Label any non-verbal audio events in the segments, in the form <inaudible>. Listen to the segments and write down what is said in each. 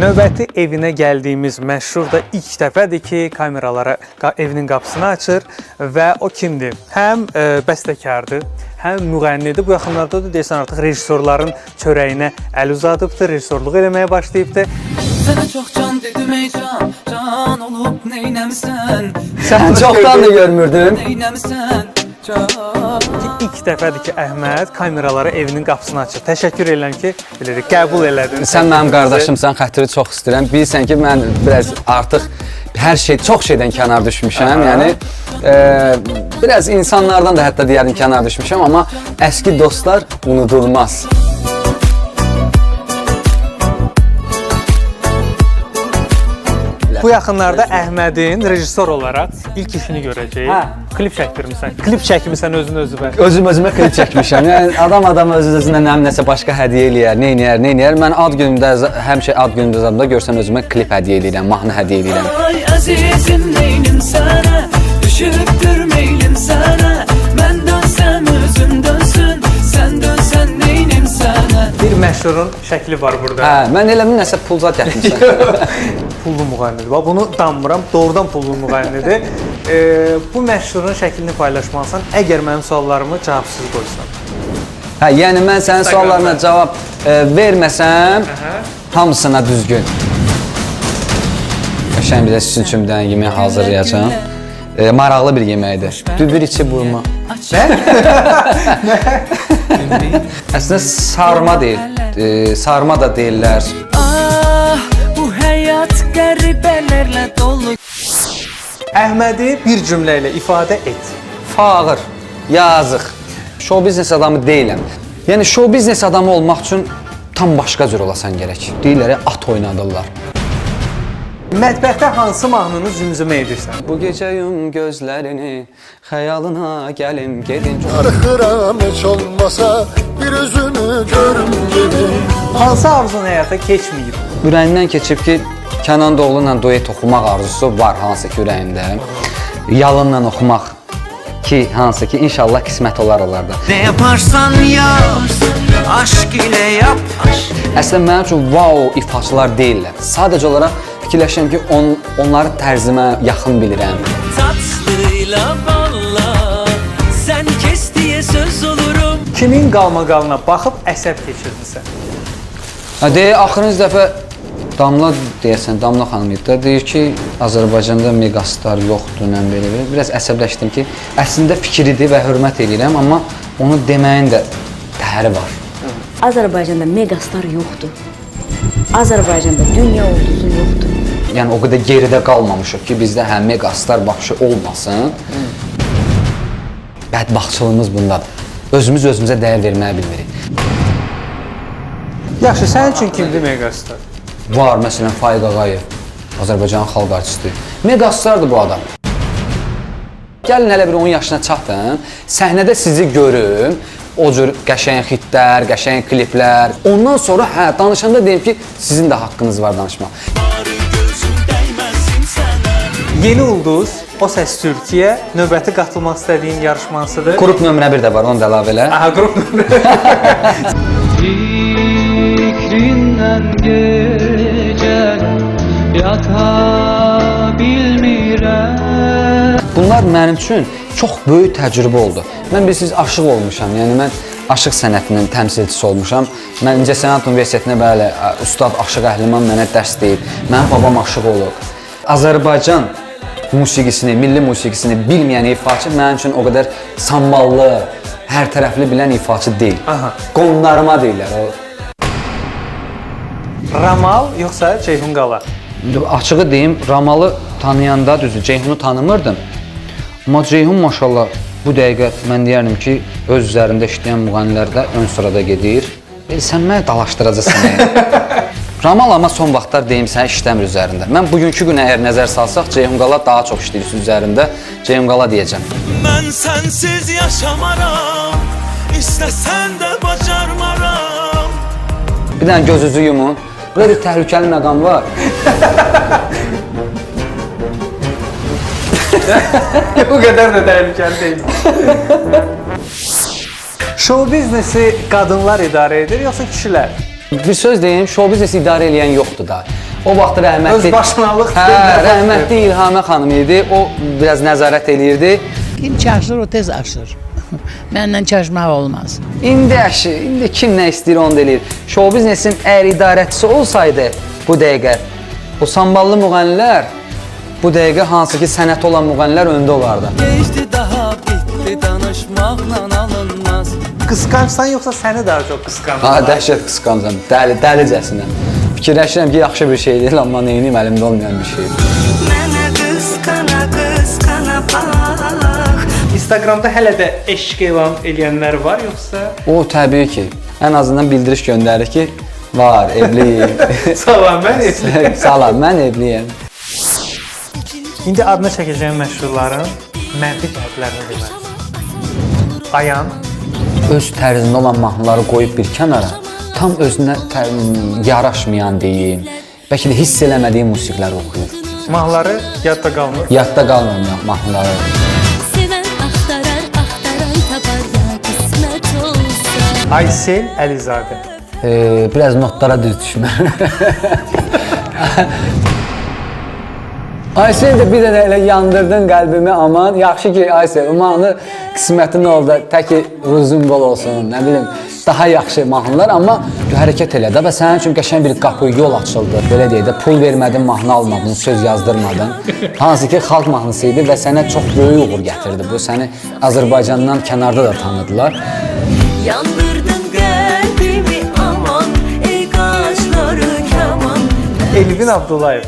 Növbəti evinə gəldiyimiz məşhur da ilk dəfədir ki, kameralara qa- evinin qapısını açır və o kimdir? Həm e, bəstəkardır, həm müğənnidir. Bu yaxınlarda da desən artıq rejissorların çörəyinə əl uzadıbdı, rejissorluq eləməyə başlayıbdı. Sana çok can dedim ey can Can olup neynemsen Sən çoxdan da görmürdün. Neynemsen Can İlk dəfədir ki, Əhməd kameralara evinin qapısını açır. Təşəkkür edirəm ki, bilirik, qəbul elədin. Sən mənim qardaşımsan, xətiri çox istəyirəm. Bilirsən ki, mən biraz artıq hər şey, çox şeydən kənar düşmüşəm. Yəni e, biraz insanlardan da hətta deyərdim kənar düşmüşəm, amma əski dostlar unudulmaz. Bu yaxınlarda Əhmədin rejissor olaraq ilk işini görəcəyik. Hə. Klip çəkdirmisən. Klip çəkmisən özün özünə. Özüm özümə klip çəkmişəm. Yəni adam adam öz özünə nə nəsə başqa hədiyyə eləyər, nə eləyər, nə eləyər. Mən ad günümdə həmişə ad günümdə zadımda görsəm özümə klip hədiyyə eləyirəm, mahnı hədiyyə eləyirəm. Ay azizim neynim sana Düşüktür meylim sana Ben dönsem özüm dönsün Sen dönsen neynim sana Bir məşhurun şəkli var burada. Hə, mən elə bir nəsə pul zad gətirmişəm. <laughs> pullu müğənnidir. Bax bunu danmıram, doğrudan pullu müğənnidir. E, bu məşhurun şəklini paylaşmalısan, əgər mənim suallarımı cavabsız qoysan. Hə, yəni mən sənin suallarına cavab e, verməsəm, hamısına düzgün. Qəşəng bir də sizin üçün bir dənə yemək hazırlayacağam. E, maraqlı bir yeməkdir. Dübür içi burma. Əslində sarma deyil. E, sarma da deyirlər. Hayat garibelerle dolu Əhmədi bir cümlə ilə ifadə et. Fağır, yazıq. Show biznes adamı deyiləm. Yəni show biznes adamı olmaq üçün tam başqa cür olasan gərək. Deyirlər, at oynadırlar. Mətbəxdə hansı mahnını zümzümə edirsən? Bu gecə yum gözlərini, xəyalına gəlim, gedin. Arxıram heç olmasa bir üzünü görüm gedim Hansı arzun həyata keçməyib? Ürəyindən keçib ki, Kənan Doğulu ilə duet oxumaq arzusu var hansı ki ürəyində. Yalınla oxumaq ki, hansı ki inşallah qismət olar onlarda. Ne yaparsan yap Aşk ile yap Əslində mənim üçün wow ifaçılar deyillər. Sadəcə olaraq fikirləşirəm ki, on, onların tərzimə yaxın bilirəm. Tatlıyla balla Sen kes diye söz olurum Kimin qalmaqalına baxıb əsəb keçirdisən? Ha deyə axırıncı dəfə Damla deyəsən, Damla xanım idi da deyir ki, Azərbaycanda megastar yoxdur, nə belə belə. Biraz əsəbləşdim ki, əslində fikridir və hörmət edirəm, amma onu deməyin də dəhəri var. Azərbaycanda megastar yoxdur. Azərbaycanda dünya ulduzu yoxdur. Yəni o qədər geridə qalmamışıq ki, bizdə hə megastar baxışı olmasın. Bədbaxtçılığımız bundadır. Özümüz özümüzə dəyər verməyi bilmirik. Yaxşı, sənin üçün kimdir megastar? Var məsələn Faiq Ağayev, Azərbaycanın xalq artisti. Megastardır bu adam. Gəlin hələ bir 10 yaşına çatın, səhnədə sizi görüm, o cür qəşəng xitlər, qəşəng kliplər. Ondan sonra hə, danışanda deyim ki, sizin də haqqınız var danışmaq. Yeni Ulduz, O Səs Türkiyə növbəti qatılmaq istədiyin yarışmasıdır. Qrup nömrə 1 də var, onu da əlavə elə. Aha, qrup nömrə. <laughs> Yatabilmirəm Bunlar mənim üçün çox böyük təcrübə oldu. Mən bilirsiniz aşiq olmuşam. Yəni mən aşıq sənətinin təmsilçisi olmuşam. Mən İncəsənət Universitetinə bəli, ustad Aşıq Əhliman mənə dərs deyib. Mənim babam aşıq olub. Azərbaycan musiqisini, milli musiqisini bilməyən ifaçı mənim üçün o qədər samballı, hər tərəfli bilən ifaçı deyil. Aha. Qondarma deyirlər. O Ramal yoxsa Ceyhun Qala? Açığı deyim, Ramalı tanıyanda düzdür, Ceyhunu tanımırdım. Amma Ceyhun maşallah bu dəqiqə mən deyərdim ki, öz üzərində işləyən müğənnilərdə ön sırada gedir. E, sən mənə dalaşdıracaqsan. yəni. <laughs> Ramal amma son vaxtlar deyim sənə işləmir üzərində. Mən bugünkü günə əgər nəzər salsaq, Ceyhun Qala daha çox işləyir üzərində. Ceyhun Qala deyəcəm. Ben sensiz yaşamaram İstesen de bacarmaram Bir dənə gözünüzü yumun. Burada bir təhlükəli məqam var. <laughs> Bu qədər də təhlükəli deyil. Show biznesi qadınlar idarə edir yoxsa kişilər? Bir söz deyim, show biznesi idarə edən yoxdur da. O vaxt rəhmətli Özbaşınalıq Hə, deyil, rəhmətli İlhamə xanım idi. O biraz nəzarət eləyirdi. Kim çaşır o tez aşır. <laughs> Məndən çaşmaq olmaz. İndi əşi, indi kim nə istəyir onu da eləyir. Show biznesin əgər idarəçisi olsaydı bu dəqiqə o samballı müğənnilər bu dəqiqə hansı ki sənəti olan müğənnilər öndə olardı. Geçti daha bitti danışmakla alınmaz Qısqancsan yoxsa səni daha qısqancsan? Ha, dəhşət qısqancam. Dəli, dəlicəsinə. Fikirləşirəm ki, yaxşı bir şey deyil, amma neyiniyim əlimdə olmayan bir şey. Instagramda hələ də eşq elan eləyənlər var yoxsa? O təbii ki, ən azından bildiriş göndərir ki, var, evliyim. Salam, mən eşq. Salam, mən evliyim. İndi adına çəkəcəyim məşhurların mənfi cəhətlərini deməlisən. Ayan, öz tərzində olan mahnıları qoyub bir kənara, tam özünə yaraşmayan deyim, bəlkə də hiss eləmədiyi musiqiləri oxuyur. mahnıları yadda qalmır. Yadda qalmayan mahnıları. Aysel Əlizadə. Ee, biraz notlara düz düşmə. <laughs> Aysel də bir dənə elə yandırdın qəlbimi aman. Yaxşı ki Aysel, o mahnı qismətin oldu. Təki uzun bol olsun, nə bilim, daha yaxşı mahnılar, amma hərəkət elə də və sənin üçün qəşəng bir qapı, yol açıldı. Belə deyək də, pul vermədin, mahnı almadın, söz yazdırmadın. Hansı ki xalq mahnısı idi və sənə çox böyük uğur gətirdi. Bu səni Azərbaycandan kənarda da tanıdılar. Yandırdın Elvin Abdullayev.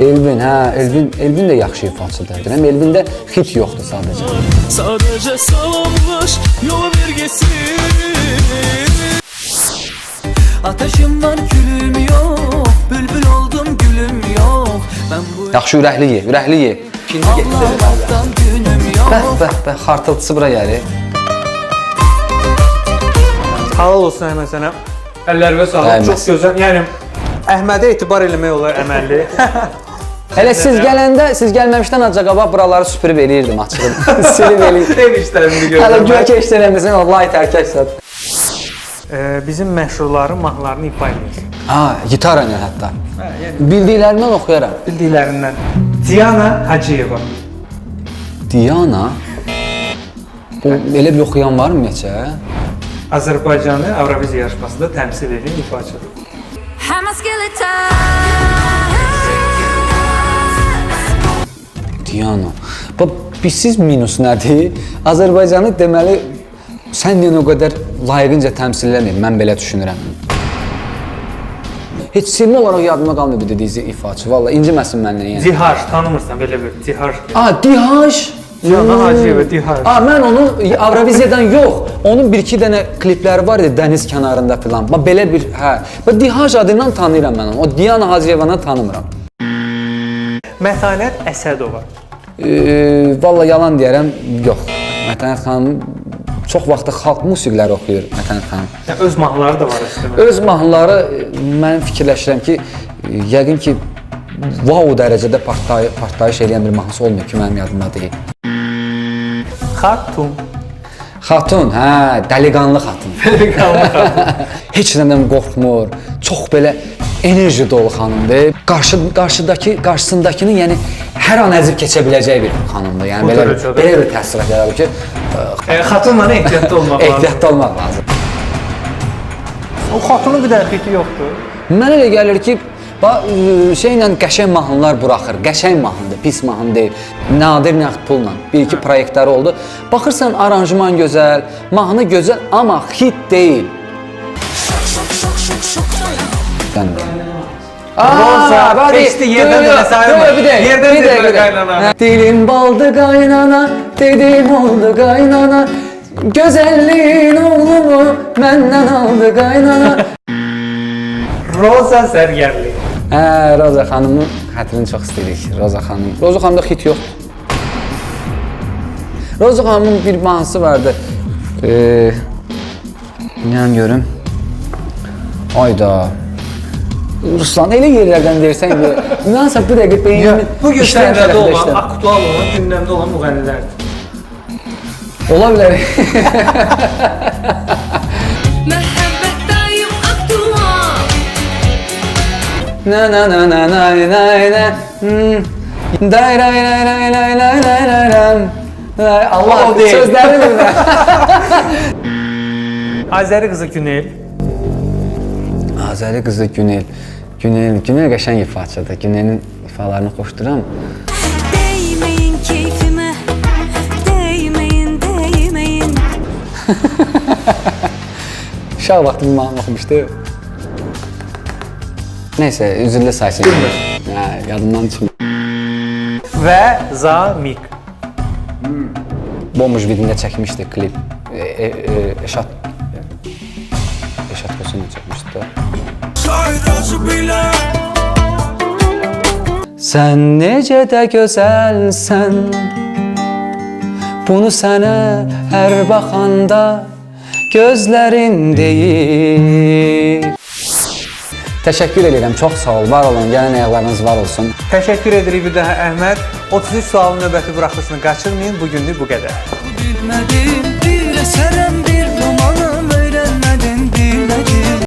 Elvin, hə, Elvin, Elvin də yaxşı ifaçıdır. Deyirəm, Elvində hit yoxdur sadəcə. Sadece salamlaş yol vergesi Ateşim var külüm yok Bülbül oldum gülüm yok Ben bu Yaxşı ürəkli ye, ürəkli ye. ağlamaktan günüm yok Bəh, bəh, bəh, xartıltısı bura gəlir. Halal olsun Əhməd sənə. Əllərinə sağlıq. Çox gözəl. Yəni Əhmədə etibar eləmək olar əməlli. <laughs> Elə siz gələndə, siz gəlməmişdən qabaq buraları süpürüb eləyirdim açığı. <laughs> Silib eləyirdim. <laughs> Ev işlərini Hələ görürəm. güya ki işlənəməsən, vallahi tərkəksən. Bizim məşhurların mahnılarını ifa edir. Ha, gitara ilə hətta. Bildiklərindən oxuyaram. Bildiklərindən. Diana Hacıyeva. Diana. O elə bir oxuyan varmı neçə? Azərbaycanı Avroviziya yarışmasında təmsil edən ifaçıdır. Askeleta. Diana. Bax, siz minus nədir? Azərbaycanı deməli sən deyən o qədər layiqincə təmsil eləmir. Mən belə düşünürəm. Heç silmə olaraq yadıma qalmır bu dediyiniz ifaçı. Valla inciməsin məndən yəni. Dihar, tanımırsan belə bir Dihar. A, Dihaş. Diana Hacıyeva, Dihar. A, mən onu Avroviziyadan yox, onun bir-iki dənə klipləri var idi dəniz kənarında filan. Bax belə bir, hə. Bax Dihaş adından tanıyıram mən onu. O Diana Hacıyevanı tanımıram. Mətanət Əsədova. E, Valla yalan deyərəm, yox. Mətənət xanım çox vaxtı xalq musiqiləri oxuyur Mətənət xanım. Yəni öz mahnıları da var üstəmə. Öz mahnıları e, mən fikirləşirəm ki, e, yəqin ki wow dərəcədə partlayış, partlayış edən bir mahnısı olmuyor ki, mənim yadımda deyil. Xatum. Xatun, hə, dəliqanlı xatun. Heç nədən qorxmur. Çox belə enerji dolu xanımdır. Qarşı qarşıdakı qarşısındakını, yəni hər an əzib keçə biləcək bir xanımdır. Yəni belə dərəcədə. belə bir təəssürat yaradır ki, E, xatunla ehtiyatlı olmaq lazım. ehtiyatlı olmaq lazım. O xatunun bir dənə xiti yoxdur. Mənə elə gəlir ki, şeylə qəşəng mahnılar buraxır. Qəşəng mahnıdır, pis mahnı deyil. Nadir nəqd pulla bir iki proyektləri oldu. Baxırsan aranjman gözəl, mahnı gözəl, amma hit deyil. Sən də. Roza, keçdi yerdən dönə sayılmır. Bir dəqiqə, Yerdən bir dəqiqə. qaynana. Hə, Dilim baldı qaynana, dedim oldu qaynana. Gözəlliyin oğlumu məndən aldı qaynana. Roza Zərgərli. Hə, Roza xanımın xətrini çox istəyirik. Roza xanım. Roza xanımda xit yoxdur. Roza xanımın bir mahnısı vardı. Eee Nəyəm görüm? Ayda. Ruslan elə yerlərdən deyirsən ki, inansa bu dəqiqə beynimin Bu tərəfində olan, aktual olan, gündəmdə olan müğənnilərdir. Ola bilər. <laughs> Na na na na na na na. Hmm. Day ray ray ray ray ray ray ray ray. Ay, Allah O değil. sözlerini bilmem. <laughs> Azəri qızı Günel. Azəri qızı Günel. Günel, Günel qəşəng ifaçıdır. Günelin ifalarını xoşduram. Değmeyin keyfime Değmeyin değmeyin Uşaq vaxtı bir mahnı oxumuşdu. Neyse üzülle saçın. Ya yadımdan çıkmıyor. Ve zamik. Bomboş birinde çekmişti klip. E, e, e, Eşat... Eşat Köse'yle çekmişti. Sen nece de güzelsen Bunu sana her bakanda Gözlerin değil Təşəkkür edirəm, çox sağ ol, var olun, gələn ayaqlarınız var olsun. Təşəkkür edirik bir daha Əhməd. 33 sualın növbəti buraxılışını qaçırmayın. Bu günlük bu qədər. Bilmedim